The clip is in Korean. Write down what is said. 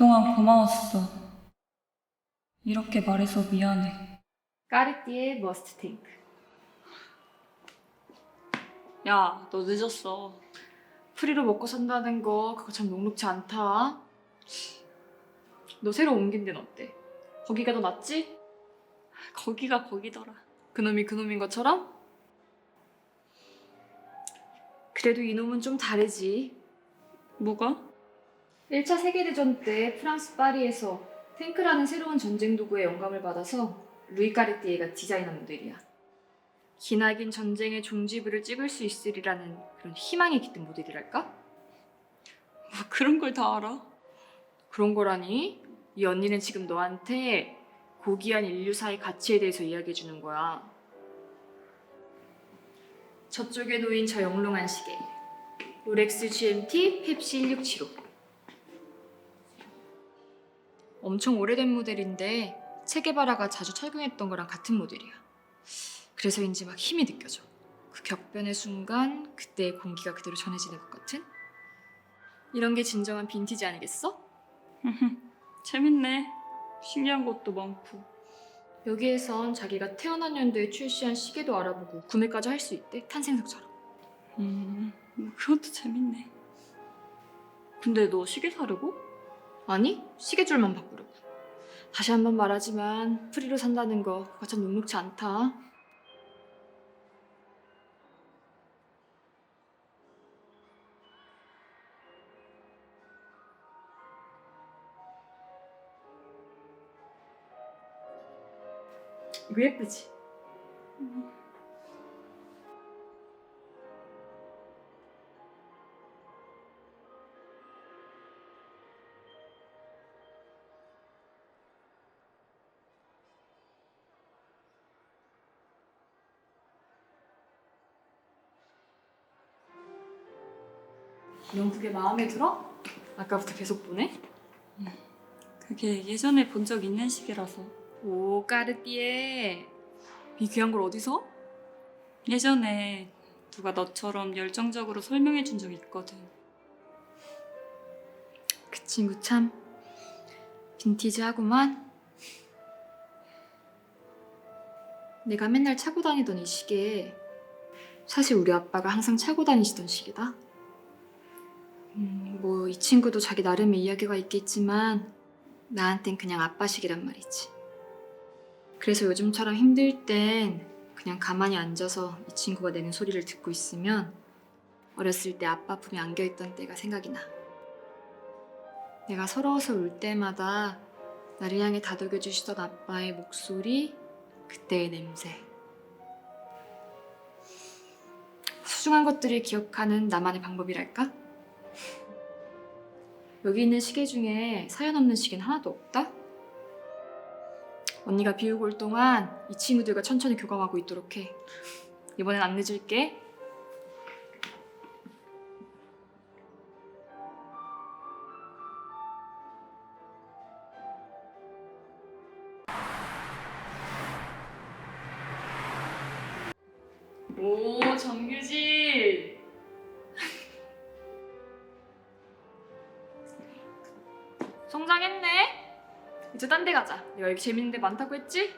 그동안 고마웠어. 이렇게 말해서 미안해. 까르띠에 머스트 탱크. 야, 너 늦었어. 프리로 먹고 산다는 거 그거 참 녹록지 않다. 너 새로 옮긴 데는 어때? 거기가 더 낫지? 거기가 거기더라. 그놈이 그놈인 것처럼? 그래도 이놈은 좀 다르지. 뭐가? 1차 세계대전 때 프랑스 파리에서 탱크라는 새로운 전쟁 도구에 영감을 받아서 루이 까르띠에가 디자인한 모델이야. 기나긴 전쟁의 종지부를 찍을 수 있으리라는 그런 희망이 깃든 모델이랄까? 뭐 그런 걸 다 알아? 그런 거라니? 이 언니는 지금 너한테 고귀한 인류사의 가치에 대해서 이야기해 주는 거야. 저쪽에 놓인 저 영롱한 시계. 롤렉스 GMT 펩시 1675. 엄청 오래된 모델인데 체게바라가 자주 착용했던 거랑 같은 모델이야. 그래서인지 막 힘이 느껴져. 그 격변의 순간 그때의 공기가 그대로 전해지는 것 같은? 이런 게 진정한 빈티지 아니겠어? 재밌네. 신기한 것도 많고. 여기에선 자기가 태어난 연도에 출시한 시계도 알아보고 구매까지 할 수 있대 탄생석처럼 음, 뭐 그것도 재밌네. 근데 너 시계 사려고? 아니 시계줄만 바꾸려고 다시 한 번 말하지만 프리로 산다는 거 그거 참 녹록지 않다 이거 예쁘지? 영국에 마음에 들어? 아까부터 계속 보네? 그게 예전에 본 적 있는 시계라서. 오 까르띠에 이 귀한 걸 어디서? 예전에 누가 너처럼 열정적으로 설명해 준적 있거든. 그 친구 참 빈티지하구만. 내가 맨날 차고 다니던 이 시계 사실 우리 아빠가 항상 차고 다니시던 시계다. 음, 뭐 이 친구도 자기 나름의 이야기가 있겠지만 나한텐 그냥 아빠 시계란 말이지. 그래서 요즘처럼 힘들 땐 그냥 가만히 앉아서 이 친구가 내는 소리를 듣고 있으면 어렸을 때 아빠 품에 안겨있던 때가 생각이 나. 내가 서러워서 울 때마다 나를 향해 다독여 주시던 아빠의 목소리, 그때의 냄새. 소중한 것들을 기억하는 나만의 방법이랄까? 여기 있는 시계 중에 사연 없는 시계는 하나도 없다? 언니가 비우고 올 동안 이 친구들과 천천히 교감하고 있도록 해. 이번엔 안 늦을게. 오, 정규진! 성장했네? 이제 딴 데 가자. 내가 여기 재밌는 데 많다고 했지?